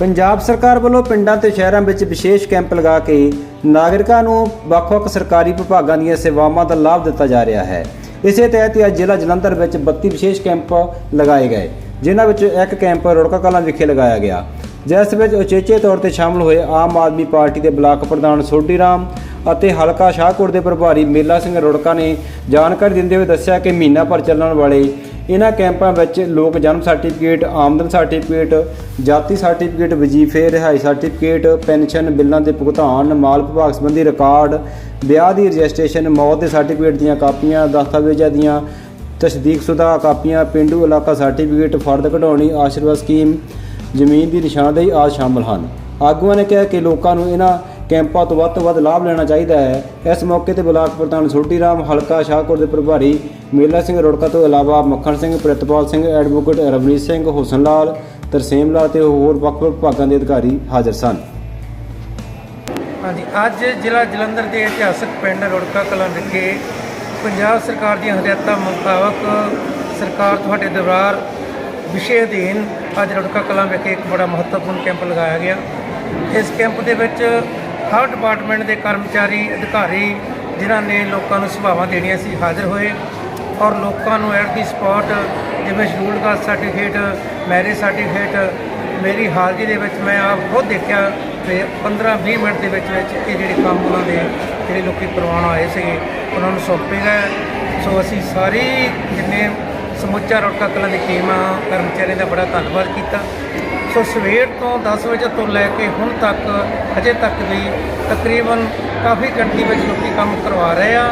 ਪੰਜਾਬ ਸਰਕਾਰ ਵੱਲੋਂ ਪਿੰਡਾਂ ਤੇ ਸ਼ਹਿਰਾਂ ਵਿੱਚ ਵਿਸ਼ੇਸ਼ ਕੈਂਪ ਲਗਾ ਕੇ ਨਾਗਰਿਕਾਂ ਨੂੰ ਵੱਖ-ਵੱਖ ਸਰਕਾਰੀ ਵਿਭਾਗਾਂ ਦੀਆਂ ਸੇਵਾਵਾਂ ਦਾ ਲਾਭ ਦਿੱਤਾ ਜਾ ਰਿਹਾ ਹੈ। ਇਸੇ ਤਹਿਤ ਅੱਜ ਜ਼ਿਲ੍ਹਾ ਜਲੰਧਰ ਵਿੱਚ 32 ਵਿਸ਼ੇਸ਼ ਕੈਂਪ ਲਗਾਏ ਗਏ, ਜਿਨ੍ਹਾਂ ਵਿੱਚ ਇੱਕ ਕੈਂਪ ਰੁੜਕਾ ਕਲਾਂ ਵਿਖੇ ਲਗਾਇਆ ਗਿਆ। ਜਿਸ ਵਿੱਚ ਉਚੇਚੇ ਤੌਰ ਤੇ ਸ਼ਾਮਲ ਹੋਏ ਆਮ ਆਦਮੀ ਪਾਰਟੀ ਦੇ ਬਲਾਕ ਪ੍ਰਧਾਨ ਸੋਢੀ ਰਾਮ ਅਤੇ ਹਲਕਾ ਸ਼ਾਹਕੋਟ ਦੇ ਪ੍ਰਭਾਰੀ ਮੇਲਾ ਸਿੰਘ ਰੁੜਕਾ ਨੇ ਜਾਣਕਾਰੀ ਦਿੰਦੇ ਹੋਏ ਦੱਸਿਆ ਕਿ ਮਹੀਨਾ ਭਰ ਚੱਲਣ ਵਾਲੇ ਇਹਨਾਂ ਕੈਂਪਾਂ ਵਿੱਚ ਲੋਕ ਜਨਮ ਸਰਟੀਫਿਕੇਟ, ਆਮਦਨ ਸਰਟੀਫਿਕੇਟ, ਜਾਤੀ ਸਰਟੀਫਿਕੇਟ, ਵਜ਼ੀਫੇ, ਰਿਹਾਈ ਸਰਟੀਫਿਕੇਟ, ਪੈਨਸ਼ਨ ਬਿੱਲਾਂ ਦੇ ਭੁਗਤਾਨ, ਮਾਲ ਵਿਭਾਗ ਸੰਬੰਧੀ ਰਿਕਾਰਡ, ਵਿਆਹ ਦੀ ਰਜਿਸਟ੍ਰੇਸ਼ਨ, ਮੌਤ ਦੇ ਸਰਟੀਫਿਕੇਟ ਦੀਆਂ ਕਾਪੀਆਂ, ਦਸਤਾਵੇਜ਼ਾਂ ਦੀਆਂ ਤਸਦੀਕਸ਼ੁਦਾ ਕਾਪੀਆਂ, ਪਿੰਡੂ ਇਲਾਕਾ ਸਰਟੀਫਿਕੇਟ, ਫਰਦ ਕਢਾਉਣੀ, ਆਸ਼ੀਰਵਾਦ ਸਕੀਮ, ਜ਼ਮੀਨ ਦੀ ਨਿਸ਼ਾਨਦੇਹੀ ਆਦਿ ਸ਼ਾਮਲ ਹਨ। ਆਗੂਆਂ ਨੇ ਕਿਹਾ ਕਿ ਲੋਕਾਂ ਨੂੰ ਇਹਨਾਂ ਕੈਂਪਾਂ ਤੋਂ ਵੱਧ ਤੋਂ ਵੱਧ ਲਾਭ ਲੈਣਾ ਚਾਹੀਦਾ ਹੈ। ਇਸ ਮੌਕੇ ਤੇ ਬਲਾਕ ਪ੍ਰਧਾਨ ਛੋਟੀ ਰਾਮ, ਹਲਕਾ ਸ਼ਾਹਕੋਟ ਦੇ ਪ੍ਰਭਾਰੀ ਮੇਲਾ ਸਿੰਘ ਰੋੜਕਾ ਤੋਂ ਇਲਾਵਾ ਮੱਖਣ ਸਿੰਘ, ਪ੍ਰਿਤਪਾਲ ਸਿੰਘ, ਐਡਵੋਕੇਟ ਰਵਨੀਤ ਸਿੰਘ, ਹੁਸਨ ਲਾਲ, ਤਰਸੇਮ ਲਾਲ ਤੇ ਹੋਰ ਵੱਖ-ਵੱਖ ਵਿਭਾਗਾਂ ਦੇ ਅਧਿਕਾਰੀ ਹਾਜ਼ਰ ਸਨ। ਹਾਂਜੀ, ਅੱਜ ਜ਼ਿਲ੍ਹਾ ਜਲੰਧਰ ਦੇ ਇਤਿਹਾਸਕ ਪਿੰਡ ਰੁੜਕਾ ਕਲਾਂ ਵਿਖੇ ਪੰਜਾਬ ਸਰਕਾਰ ਦੀਆਂ ਹਦਾਇਤਾਂ ਮੁਤਾਬਕ ਸਰਕਾਰ ਤੁਹਾਡੇ ਦਰਬਾਰ ਵਿਸ਼ੇ ਅਧੀਨ ਅੱਜ ਰੁੜਕਾ ਕਲਾਂ ਵਿਖੇ ਇੱਕ ਬੜਾ ਮਹੱਤਵਪੂਰਨ ਕੈਂਪ ਲਗਾਇਆ ਗਿਆ। ਇਸ ਕੈਂਪ ਦੇ ਵਿੱਚ ਹਰ ਡਿਪਾਰਟਮੈਂਟ ਦੇ ਕਰਮਚਾਰੀ, ਅਧਿਕਾਰੀ ਜਿਨ੍ਹਾਂ ਨੇ ਲੋਕਾਂ ਨੂੰ ਸੁਭਾਵਾਂ ਦੇਣੀਆਂ ਸੀ ਹਾਜ਼ਰ ਹੋਏ ਔਰ ਲੋਕਾਂ ਨੂੰ ਐਟ ਦੀ ਸਪੌਟ ਜਿਵੇਂ schedule caste certificate marriage certificate ਮੇਰੀ ਹਾਜ਼ਰੀ ਦੇ ਵਿੱਚ ਮੈਂ ਆਪ ਖੁਦ ਦੇਖਿਆ ਤੇ 15-20 ਮਿੰਟ ਦੇ ਵਿੱਚ ਵਿੱਚ ਇਹ ਜਿਹੜੇ ਕੰਮ ਉਹਨਾਂ ਦੇ ਜਿਹੜੇ ਲੋਕੀ ਕਰਵਾਉਣ ਆਏ ਸੀਗੇ ਉਹਨਾਂ ਨੂੰ ਸੌਂਪੇ ਗਏ। ਸੋ ਅਸੀਂ ਸਾਰੀ ਜਿੰਨੇ ਸਮੁੱਚਾ ਰੋਟਕਾ ਕਲਾਂ ਦੀ ਟੀਮ ਆ, ਕਰਮਚਾਰੀਆਂ ਦਾ ਬੜਾ ਧੰਨਵਾਦ ਕੀਤਾ। ਸੋ ਸਵੇਰ ਤੋਂ 10 ਵਜੇ ਤੋਂ ਲੈ ਕੇ ਹੁਣ ਤੱਕ ਅਜੇ ਤੱਕ ਵੀ ਤਕਰੀਬਨ ਕਾਫੀ ਗਿਣਤੀ ਵਿੱਚ ਲੋਕੀ ਕੰਮ ਕਰਵਾ ਰਹੇ ਆ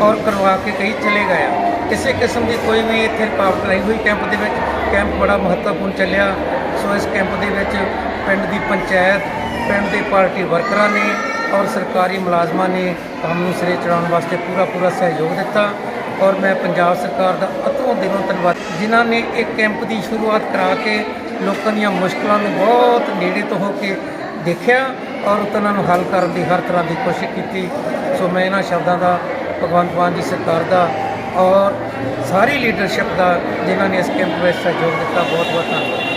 ਔਰ ਕਰਵਾ ਕੇ ਕਈ ਚਲੇ ਗਏ ਆ। ਕਿਸੇ ਕਿਸਮ ਦੀ ਕੋਈ ਵੀ ਇੱਥੇ ਰੁਕਾਵਟ ਨਹੀਂ ਹੋਈ। ਕੈਂਪ ਦੇ ਵਿੱਚ ਕੈਂਪ ਬੜਾ ਮਹੱਤਵਪੂਰਨ ਚੱਲਿਆ। ਸੋ ਇਸ ਕੈਂਪ ਦੇ ਵਿੱਚ ਪਿੰਡ ਦੀ ਪੰਚਾਇਤ, ਪਿੰਡ ਦੇ ਪਾਰਟੀ ਵਰਕਰਾਂ ਨੇ ਔਰ ਸਰਕਾਰੀ ਮੁਲਾਜ਼ਮਾਂ ਨੇ ਕੰਮ ਨੂੰ ਸਿਰੇ ਚੜਾਉਣ ਵਾਸਤੇ ਪੂਰਾ ਪੂਰਾ ਸਹਿਯੋਗ ਦਿੱਤਾ। ਔਰ ਮੈਂ ਪੰਜਾਬ ਸਰਕਾਰ ਦਾ ਅਤੋਂ ਦਿਲੋਂ ਧੰਨਵਾਦ। ਜਿਨ੍ਹਾਂ ਨੇ ਇਹ ਕੈਂਪ ਦੀ ਸ਼ੁਰੂਆਤ ਕਰਾ ਕੇ ਲੋਕਾਂ ਦੀਆਂ ਮੁਸ਼ਕਲਾਂ ਨੂੰ ਬਹੁਤ ਨੇੜੇ ਤੋਂ ਹੋ ਕੇ ਦੇਖਿਆ ਔਰ ਉਹਨਾਂ ਨੂੰ ਹੱਲ ਕਰਨ ਦੀ ਹਰ ਤਰ੍ਹਾਂ ਦੀ ਕੋਸ਼ਿਸ਼ ਕੀਤੀ। ਸੋ ਮੈਂ ਇਹਨਾਂ ਸ਼ਬਦਾਂ ਦਾ ਭਗਵੰਤ ਮਾਨ ਜੀ ਸਰਕਾਰ ਦਾ ਔਰ ਸਾਰੀ ਲੀਡਰਸ਼ਿਪ ਦਾ ਜਿਨ੍ਹਾਂ ਨੇ ਇਸ ਕੈਂਪ ਵਿੱਚ ਸਹਿਯੋਗ ਦਿੱਤਾ ਬਹੁਤ ਬਹੁਤ ਧੰਨਵਾਦ।